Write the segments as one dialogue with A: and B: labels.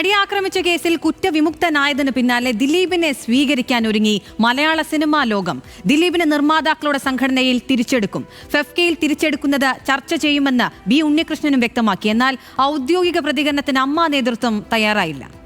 A: നടി ആക്രമിച്ച കേസിൽ കുറ്റവിമുക്തനായതിന് പിന്നാലെ ദിലീപിനെ സ്വീകരിക്കാൻ ഒരുങ്ങി മലയാള സിനിമാ ലോകം. ദിലീപിനെ നിർമ്മാതാക്കളുടെ സംഘടനയിൽ തിരിച്ചെടുക്കും. ഫെഫ്കയിൽ തിരിച്ചെടുക്കുന്നത് ചർച്ച ചെയ്യുമെന്ന് ബി ഉണ്ണികൃഷ്ണനും വ്യക്തമാക്കി. എന്നാൽ ഔദ്യോഗിക പ്രതികരണത്തിന് അമ്മ നേതൃത്വം തയ്യാറായില്ല.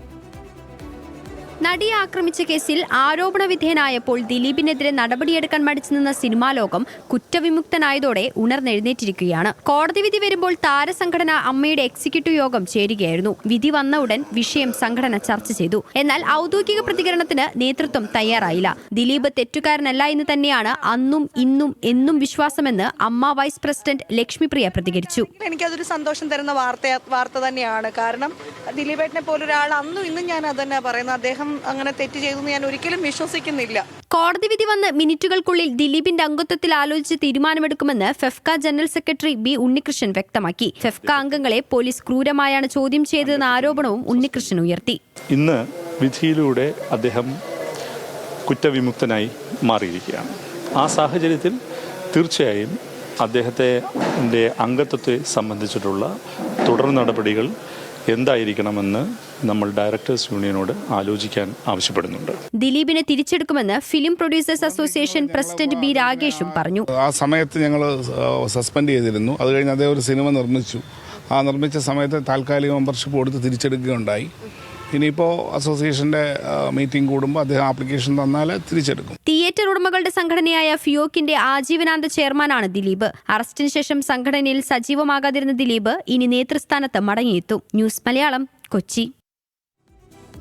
B: നടിയെ ആക്രമിച്ച കേസിൽ ആരോപണ വിധേയനായപ്പോൾ ദിലീപിനെതിരെ നടപടിയെടുക്കാൻ മടിച്ചു നിന്ന സിനിമാ ലോകം കുറ്റവിമുക്തനായതോടെ ഉണർന്നെഴുന്നേറ്റിരിക്കുകയാണ്. കോടതി വിധി വരുമ്പോൾ താരസംഘടന അമ്മയുടെ എക്സിക്യൂട്ടീവ് യോഗം ചേരുകയായിരുന്നു. വിധി വന്ന ഉടൻ വിഷയം സംഘടന ചർച്ച ചെയ്തു. എന്നാൽ ഔദ്യോഗിക പ്രതികരണത്തിന് നേതൃത്വം തയ്യാറായില്ല. ദിലീപ് തെറ്റുകാരനല്ല എന്ന് തന്നെയാണ് അന്നും ഇന്നും എന്നും വിശ്വാസമെന്ന് അമ്മ വൈസ് പ്രസിഡന്റ് ലക്ഷ്മിപ്രിയ പ്രതികരിച്ചു.
C: എനിക്കതൊരു സന്തോഷം തരുന്ന വാർത്ത വാർത്ത തന്നെയാണ്. കാരണം ദിലീപേട്ടനെ പോലൊരാൾ അന്നും ഇന്നും ഞാൻ അത് തന്നെ പറയുന്നത് അദ്ദേഹം അങ്ങനെ തെറ്റ് ചെയ്തു ഞാൻ ഒരിക്കലും വിശ്വസിക്കുന്നില്ല.
B: കോടതി വിധി വന്ന് മിനിറ്റുകൾക്കുള്ളിൽ ദിലീപിന്റെ അംഗത്വത്തിൽ ആലോചിച്ച് തീരുമാനമെടുക്കുമെന്ന് FEFKA general secretary B Unnikrishnan വ്യക്തമാക്കി. ഫെഫ്ക അംഗങ്ങളെ പോലീസ് ക്രൂരമായാണ് ചോദ്യം ചെയ്തതെന്ന ആരോപണവും ഉണ്ണികൃഷ്ണൻ ഉയർത്തി.
D: ഇന്ന് വിധിയിലൂടെ അദ്ദേഹം കുറ്റവിമുക്തനായി മാറിയിരിക്കുകയാണ്. ആ സാഹചര്യത്തിൽ തീർച്ചയായും അദ്ദേഹത്തെ അംഗത്വത്തെ സംബന്ധിച്ചിട്ടുള്ള തുടർ നടപടികൾ എന്തായിരിക്കണമെന്ന് നമ്മൾ ഡയറക്ടേഴ്സ് യൂണിയനോട് ആലോചിക്കാൻ ആവശ്യപ്പെടുന്നുണ്ട്.
B: ദിലീപിനെ തിരിച്ചെടുക്കുമെന്ന് film producers association president B രാഗേഷും പറഞ്ഞു.
E: ആ സമയത്ത് ഞങ്ങൾ സസ്പെൻഡ് ചെയ്തിരുന്നു. അത് കഴിഞ്ഞ് അദ്ദേഹം ഒരു സിനിമ നിർമ്മിച്ചു. ആ നിർമ്മിച്ച സമയത്ത് താൽക്കാലിക മെമ്പർഷിപ്പ് കൊടുത്ത് തിരിച്ചെടുക്കുകയുണ്ടായി. ഇനിയിപ്പോൾ അസോസിയേഷന്റെ മീറ്റിംഗ് കൂടുമ്പോൾ അദ്ദേഹം ആപ്ലിക്കേഷൻ തന്നാൽ തിരിച്ചെടുക്കും.
B: തിയേറ്റർ ഉടമകളുടെ സംഘടനയായ ഫിയോക്കിന്റെ ആജീവനാന്ത ചെയർമാനാണ് ദിലീപ്. അറസ്റ്റിന് ശേഷം സംഘടനയിൽ സജീവമാകാതിരുന്ന ദിലീപ് ഇനി നേതൃസ്ഥാനത്ത് മടങ്ങിയെത്തും. ന്യൂസ് മലയാളം കൊച്ചി.